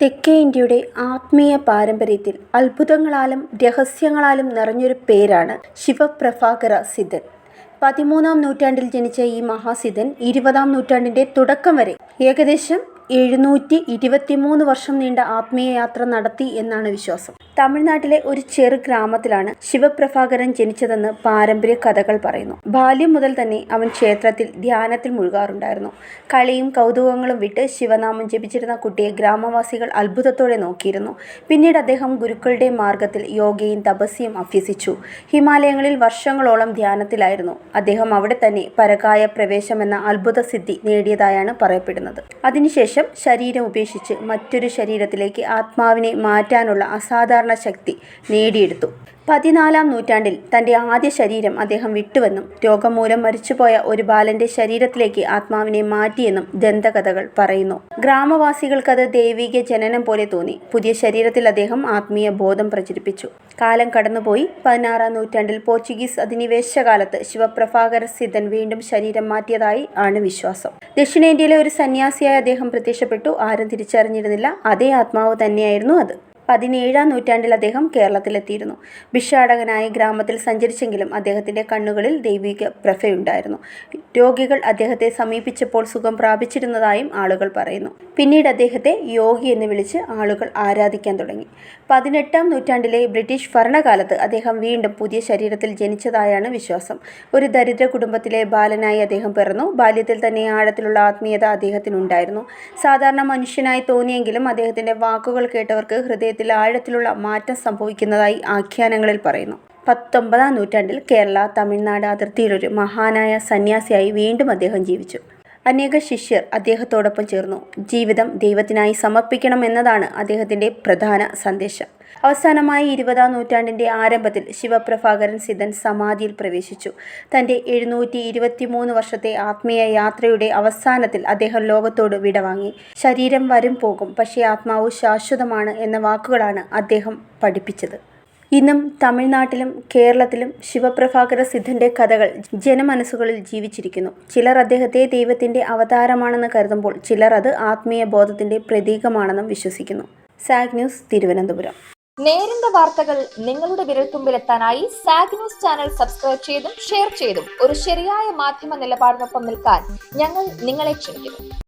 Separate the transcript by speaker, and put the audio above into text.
Speaker 1: തെക്കേ ഇന്ത്യയുടെ ആത്മീയ പാരമ്പര്യത്തിൽ അത്ഭുതങ്ങളാലും രഹസ്യങ്ങളാലും നിറഞ്ഞൊരു പേരാണ് ശിവപ്രഭാകര സിദ്ധൻ. പതിമൂന്നാം നൂറ്റാണ്ടിൽ ജനിച്ച ഈ മഹാസിദ്ധൻ ഇരുപതാം നൂറ്റാണ്ടിന്റെ തുടക്കം വരെ ഏകദേശം എഴുന്നൂറ്റി ഇരുപത്തിമൂന്ന് വർഷം നീണ്ട ആത്മീയ യാത്ര നടത്തി എന്നാണ് വിശ്വാസം. തമിഴ്നാട്ടിലെ ഒരു ചെറു ഗ്രാമത്തിലാണ് ശിവപ്രഭാകരൻ ജനിച്ചതെന്ന് പാരമ്പര്യ കഥകൾ പറയുന്നു. ബാല്യം മുതൽ തന്നെ അവൻ ക്ഷേത്രത്തിൽ ധ്യാനത്തിൽ മുഴുകാറുണ്ടായിരുന്നു. കളിയും കൗതുകങ്ങളും വിട്ട് ശിവനാമം ജപിച്ചിരുന്ന കുട്ടിയെ ഗ്രാമവാസികൾ അത്ഭുതത്തോടെ നോക്കിയിരുന്നു. പിന്നീട് അദ്ദേഹം ഗുരുക്കളുടെ മാർഗത്തിൽ യോഗയും തപസ്യയും അഭ്യസിച്ചു. ഹിമാലയങ്ങളിൽ വർഷങ്ങളോളം ധ്യാനത്തിലായിരുന്നു. അദ്ദേഹം അവിടെ തന്നെ പരകായ പ്രവേശമെന്ന അത്ഭുത സിദ്ധി നേടിയതായാണ് പറയപ്പെടുന്നത്. അതിനുശേഷം ശരീരം ഉപേക്ഷിച്ച് മറ്റൊരു ശരീരത്തിലേക്ക് ആത്മാവിനെ മാറ്റാനുള്ള അസാധാരണ ശക്തി നേടിയെടുത്തു. പതിനാലാം നൂറ്റാണ്ടിൽ തന്റെ ആദ്യ ശരീരം അദ്ദേഹം വിട്ടുവെന്നും രോഗം മൂലം മരിച്ചുപോയ ഒരു ബാലന്റെ ശരീരത്തിലേക്ക് ആത്മാവിനെ മാറ്റിയെന്നും ദന്തകഥകൾ പറയുന്നു. ഗ്രാമവാസികൾക്കത് ദൈവിക ജനനം പോലെ തോന്നി. പുതിയ ശരീരത്തിൽ അദ്ദേഹം ആത്മീയ ബോധം പ്രചരിപ്പിച്ചു. കാലം കടന്നുപോയി. പതിനാറാം നൂറ്റാണ്ടിൽ പോർച്ചുഗീസ് അധിനിവേശ കാലത്ത് ശിവപ്രഭാകര സിദ്ധൻ വീണ്ടും ശരീരം മാറ്റിയതായി ആണ് വിശ്വാസം. ദക്ഷിണേന്ത്യയിലെ ഒരു സന്യാസിയായി അദ്ദേഹം പ്രത്യക്ഷപ്പെട്ടു. ആരും തിരിച്ചറിഞ്ഞിരുന്നില്ല. അതേ ആത്മാവ് തന്നെയായിരുന്നു അത്. പതിനേഴാം നൂറ്റാണ്ടിൽ അദ്ദേഹം കേരളത്തിലെത്തിയിരുന്നു. ഭിക്ഷാടകനായി ഗ്രാമത്തിൽ സഞ്ചരിച്ചെങ്കിലും അദ്ദേഹത്തിന്റെ കണ്ണുകളിൽ ദൈവിക പ്രഭയുണ്ടായിരുന്നു. രോഗികൾ അദ്ദേഹത്തെ സമീപിച്ചപ്പോൾ സുഖം പ്രാപിച്ചിരുന്നതായും ആളുകൾ പറയുന്നു. പിന്നീട് അദ്ദേഹത്തെ യോഗി എന്ന് വിളിച്ച് ആളുകൾ ആരാധിക്കാൻ തുടങ്ങി. പതിനെട്ടാം നൂറ്റാണ്ടിലെ ബ്രിട്ടീഷ് ഭരണകാലത്ത് അദ്ദേഹം വീണ്ടും പുതിയ ശരീരത്തിൽ ജനിച്ചതായാണ് വിശ്വാസം. ഒരു ദരിദ്ര കുടുംബത്തിലെ ബാലനായി അദ്ദേഹം പിറന്നു. ബാല്യത്തിൽ തന്നെ ആഴത്തിലുള്ള ആത്മീയത അദ്ദേഹത്തിനുണ്ടായിരുന്നു. സാധാരണ മനുഷ്യനായി തോന്നിയെങ്കിലും അദ്ദേഹത്തിന്റെ വാക്കുകൾ കേട്ടവർക്ക് ഹൃദയത്തിൽ ആഴത്തിലുള്ള മാറ്റം സംഭവിക്കുന്നതായി ആഖ്യാനങ്ങളിൽ പറയുന്നു. പത്തൊമ്പതാം നൂറ്റാണ്ടിൽ കേരള തമിഴ്നാട് അതിർത്തിയിലൊരു മഹാനായ സന്യാസിയായി വീണ്ടും അദ്ദേഹം ജീവിച്ചു. അനേക ശിഷ്യർ അദ്ദേഹത്തോടൊപ്പം ചേർന്നു. ജീവിതം ദൈവത്തിനായി സമർപ്പിക്കണം എന്നതാണ് അദ്ദേഹത്തിന്റെ പ്രധാന സന്ദേശം. അവസാനമായി ഇരുപതാം നൂറ്റാണ്ടിന്റെ ആരംഭത്തിൽ ശിവപ്രഭാകരൻ സിദ്ധൻ സമാധിയിൽ പ്രവേശിച്ചു. തന്റെ എഴുന്നൂറ്റി ഇരുപത്തി മൂന്ന് വർഷത്തെ ആത്മീയ യാത്രയുടെ അവസാനത്തിൽ അദ്ദേഹം ലോകത്തോട് വിടവാങ്ങി. ശരീരം വരും പോകും പക്ഷേ ആത്മാവ് ശാശ്വതമാണ് എന്ന വാക്കുകളാണ് അദ്ദേഹം പഠിപ്പിച്ചത്. ഇന്നും തമിഴ്നാട്ടിലും കേരളത്തിലും ശിവപ്രഭാകര സിദ്ധന്റെ കഥകൾ ജനമനസ്സുകളിൽ ജീവിച്ചിരിക്കുന്നു. ചിലർ അദ്ദേഹത്തെ ദൈവത്തിന്റെ അവതാരമാണെന്ന് കരുതുമ്പോൾ ചിലർ അത് ആത്മീയ ബോധത്തിന്റെ പ്രതീകമാണെന്നും വിശ്വസിക്കുന്നു. സാഗ് ന്യൂസ് തിരുവനന്തപുരം.
Speaker 2: നേരിന്റെ വാർത്തകൾ നിങ്ങളുടെ വിരൽത്തുമ്പിലെത്താനായി സാഗ് ന്യൂസ് ചാനൽ സബ്സ്ക്രൈബ് ചെയ്തും ഷെയർ ചെയ്തും ഒരു ശരിയായ മാധ്യമ നിലപാടിനൊപ്പം നിൽക്കാൻ ഞങ്ങൾ നിങ്ങളെ ക്ഷണിക്കുന്നു.